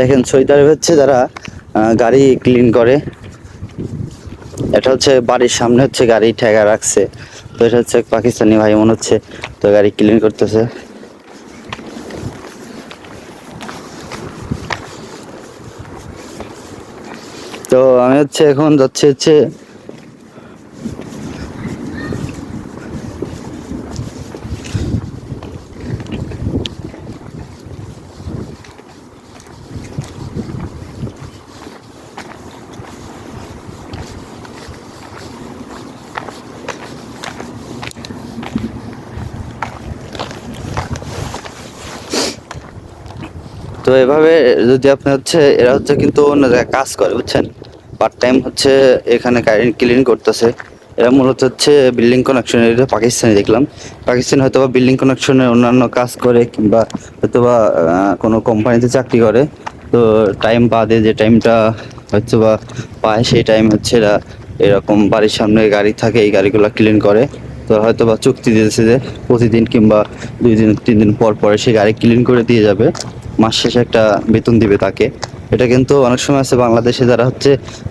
দেখেন সোয়েটার হচ্ছে যারা গাড়ি ক্লিন করে, এটা হচ্ছে বাড়ির সামনে হচ্ছে গাড়ি ঠেকা রাখছে। তো এটা হচ্ছে পাকিস্তানি ভাই মনে হচ্ছে, তো গাড়ি ক্লিন করতেছে। তো আমি হচ্ছে এখন যাচ্ছি হচ্ছে তো এভাবে যদি আপনি হচ্ছে, এরা হচ্ছে কিন্তু অন্য জায়গায় কাজ করে, বুঝছেন? পার্ট টাইম হচ্ছে এখানে গাড়ি ক্লিন করতেছে। এরা মূলত হচ্ছে বিল্ডিং কানেকশন পাকিস্তানি দেখলাম। পাকিস্তান হয়তো বা বিল্ডিং কানেকশনে অন্যান্য কাজ করে, কিংবা হয়তো বা কোনো কোম্পানিতে চাকরি করে। তো টাইম বাদে যে টাইমটা হয়তো বা পায়, সেই টাইম হচ্ছে এরা এরকম বাড়ির সামনে গাড়ি থাকে, এই গাড়িগুলো ক্লিন করে। তো হয়তো বা চুক্তি দিয়েছে যে প্রতিদিন কিংবা দুই দিন, তিন দিন পর পরে সে গাড়ি ক্লিন করে দিয়ে যাবে। মাস শেষে একটা বেতন দিবে তাকে। এটা কিন্তু অনেক সময় আছে বাংলাদেশে যারা হচ্ছে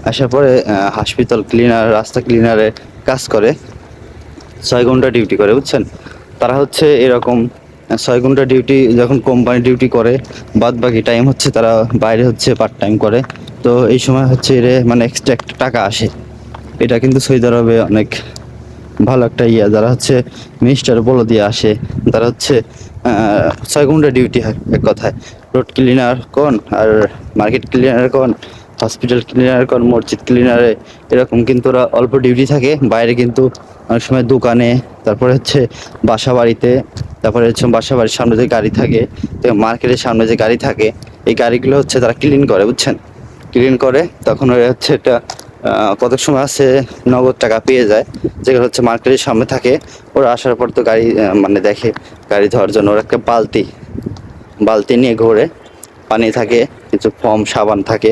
আসার পরে হসপিটাল ক্লিনার রাস্তা ক্লিনারে কাজ করে, ছয় ঘণ্টা ডিউটি করে, বুঝছেন? তারা হচ্ছে এরকম ছয় ঘণ্টা ডিউটি যখন কোম্পানি ডিউটি করে বাদ বাকি টাইম হচ্ছে তারা বাইরে হচ্ছে পার্ট টাইম করে। তো এই সময় হচ্ছে এর মানে এক্সট্রা একটা টাকা আসে। এটা কিন্তু সৌদি আরবে অনেক ভালো একটা ইয়া, যারা হচ্ছে মিনিস্টার বলে দিয়ে আসে, তারা হচ্ছে ছয় ঘণ্টা ডিউটি হয় এক কথায়। রোড ক্লিনার কোন? আর মার্কেট ক্লিনার কোন? হসপিটাল ক্লিনার কোন? মসজিদ ক্লিনারে এরকম কিন্তু ওরা অল্প ডিউটি থাকে। বাইরে কিন্তু অনেক সময় দোকানে, তারপরে হচ্ছে বাসা বাড়িতে, তারপরে হচ্ছে বাসা বাড়ির সামনে যে গাড়ি থাকে মার্কেটের সামনে যে গাড়ি থাকে, এই গাড়িগুলো হচ্ছে তারা ক্লিন করে, বুঝছেন? ক্লিন করে, তখন ওরা হচ্ছে একটা কত সময় আছে, নগদ টাকা পেয়ে যায়। যেগুলো হচ্ছে মার্কেটের সামনে থাকে, ওরা আসার পর তো গাড়ি মানে দেখে গাড়ি ধোয়ার জন্য। ওরা একটা বালতি বালতি নিয়ে ঘোরে, পানি থাকে, কিছু ফর্ম, সাবান থাকে।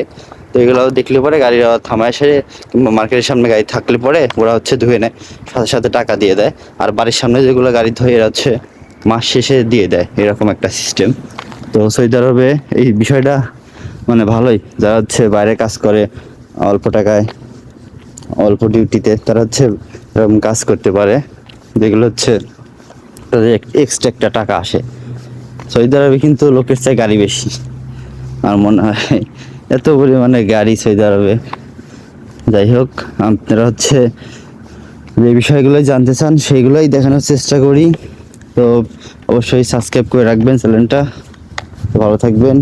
তো এগুলো দেখলে পরে গাড়ি থামায় এসে কিংবা মার্কেটের সামনে গাড়ি থাকলে পরে ওরা হচ্ছে ধুয়ে নেয়, সাথে সাথে টাকা দিয়ে দেয়। আর বাড়ির সামনে যেগুলো গাড়ি ধুয়ে, এরা হচ্ছে মাস শেষে দিয়ে দেয়, এরকম একটা সিস্টেম তো সৌদি আরবে, এই বিষয়টা মানে ভালোই। যারা হচ্ছে বাইরে কাজ করে, অল্প টাকায়, অল্প ডিউটিতে তারা হচ্ছে এরকম কাজ করতে পারে, যেগুলো হচ্ছে তাদের এক্সট্রা একটা টাকা আসে। সৌদি আরবে কিন্তু লোকের চাই গাড়ি বেশি। আর মনে হয় এত পরিমাণে গাড়ি সৌদি আরবে যাই হোক, আপনারা হচ্ছে যে বিষয়গুলো জানতে চান সেইগুলোই দেখানোর চেষ্টা করি। তো, অবশ্যই সাবস্ক্রাইব করে রাখবেন চ্যানেলটা ভালো থাকবেন।